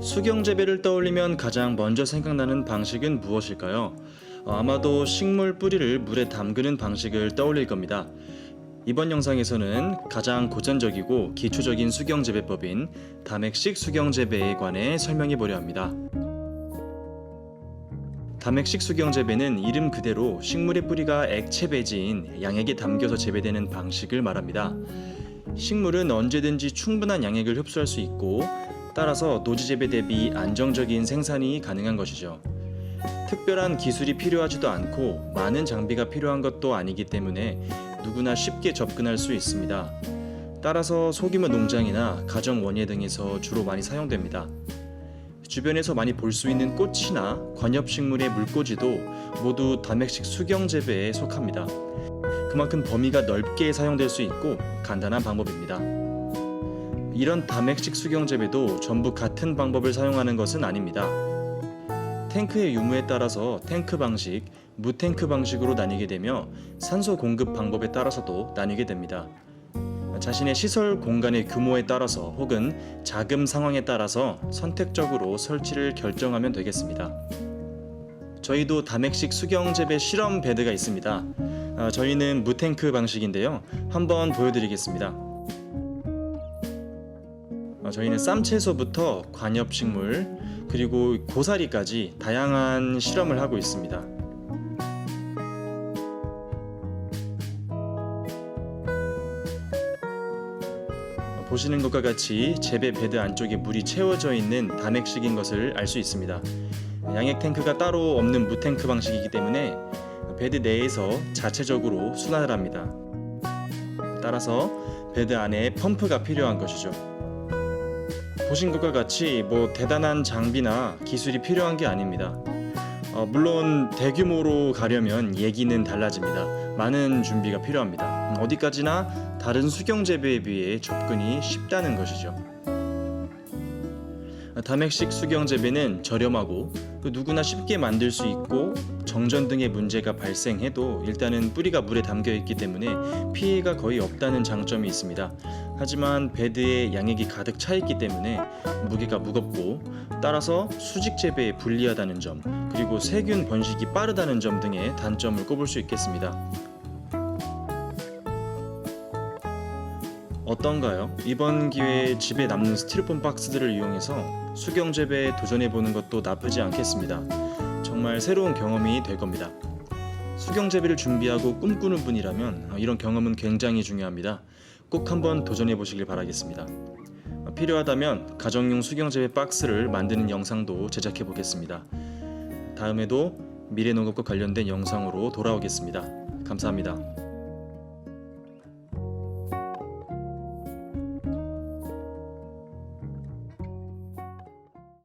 수경 재배를 떠올리면 가장 먼저 생각나는 방식은 무엇일까요? 어, 아마도 식물 뿌리를 물에 담그는 방식을 떠올릴 겁니다. 이번 영상에서는 가장 고전적이고 기초적인 수경 재배법인 다맥식 수경 재배에 관해 설명해 보려 합니다. 다맥식 수경 재배는 이름 그대로 식물의 뿌리가 액체 배지인 양액에 담겨서 재배되는 방식을 말합니다. 식물은 언제든지 충분한 양액을 흡수할 수 있고 따라서 노지 재배 대비 안정적인 생산이 가능한 것이죠. 특별한 기술이 필요하지도 않고 많은 장비가 필요한 것도 아니기 때문에 누구나 쉽게 접근할 수 있습니다. 따라서 소규모 농장이나 가정 원예 등에서 주로 많이 사용됩니다. 주변에서 많이 볼 수 있는 꽃이나 관엽식물의 물꽂이도 모두 다맥식 수경 재배에 속합니다. 그만큼 범위가 넓게 사용될 수 있고 간단한 방법입니다. 이런 다맥식 수경 재배도 전부 같은 방법을 사용하는 것은 아닙니다. 탱크의 유무에 따라서 탱크 방식, 무탱크 방식으로 나뉘게 되며 산소 공급 방법에 따라서도 나뉘게 됩니다. 자신의 시설 공간의 규모에 따라서 혹은 자금 상황에 따라서 선택적으로 설치를 결정하면 되겠습니다. 저희도 다맥식 수경 재배 실험 베드가 있습니다. 아, 저희는 무탱크 방식인데요. 한번 보여드리겠습니다. 아, 저희는 쌈채소부터 관엽식물 그리고 고사리까지 다양한 실험을 하고 있습니다. 보시는 것과 같이 재배 베드 안쪽에 물이 채워져 있는 다맥식인 것을 알 수 있습니다. 양액 탱크가 따로 없는 무탱크 방식이기 때문에 베드 내에서 자체적으로 순환을 합니다. 따라서 베드 안에 펌프가 필요한 것이죠. 보신 것과 같이 뭐 대단한 장비나 기술이 필요한 게 아닙니다. 어, 물론 대규모로 가려면 얘기는 달라집니다. 많은 준비가 필요합니다. 음, 어디까지나 다른 수경 재배에 비해 접근이 쉽다는 것이죠. 다맥식 수경 재배는 저렴하고 그 누구나 쉽게 만들 수 있고 정전 등의 문제가 발생해도 일단은 뿌리가 물에 담겨 있기 때문에 피해가 거의 없다는 장점이 있습니다. 하지만 베드에 양액이 가득 차 있기 때문에 무게가 무겁고 따라서 수직 재배에 불리하다는 점 그리고 세균 번식이 빠르다는 점 등의 단점을 꼽을 수 있겠습니다. 어떤가요? 이번 기회에 집에 남는 스티로폼 박스들을 이용해서 수경 재배에 도전해 보는 것도 나쁘지 않겠습니다. 정말 새로운 경험이 될 겁니다. 수경 재배를 준비하고 꿈꾸는 분이라면 이런 경험은 굉장히 중요합니다. 꼭 한번 도전해 보시길 바라겠습니다. 필요하다면 가정용 수경 재배 박스를 만드는 영상도 제작해 보겠습니다. 다음에도 미래 농업과 관련된 영상으로 돌아오겠습니다. 감사합니다.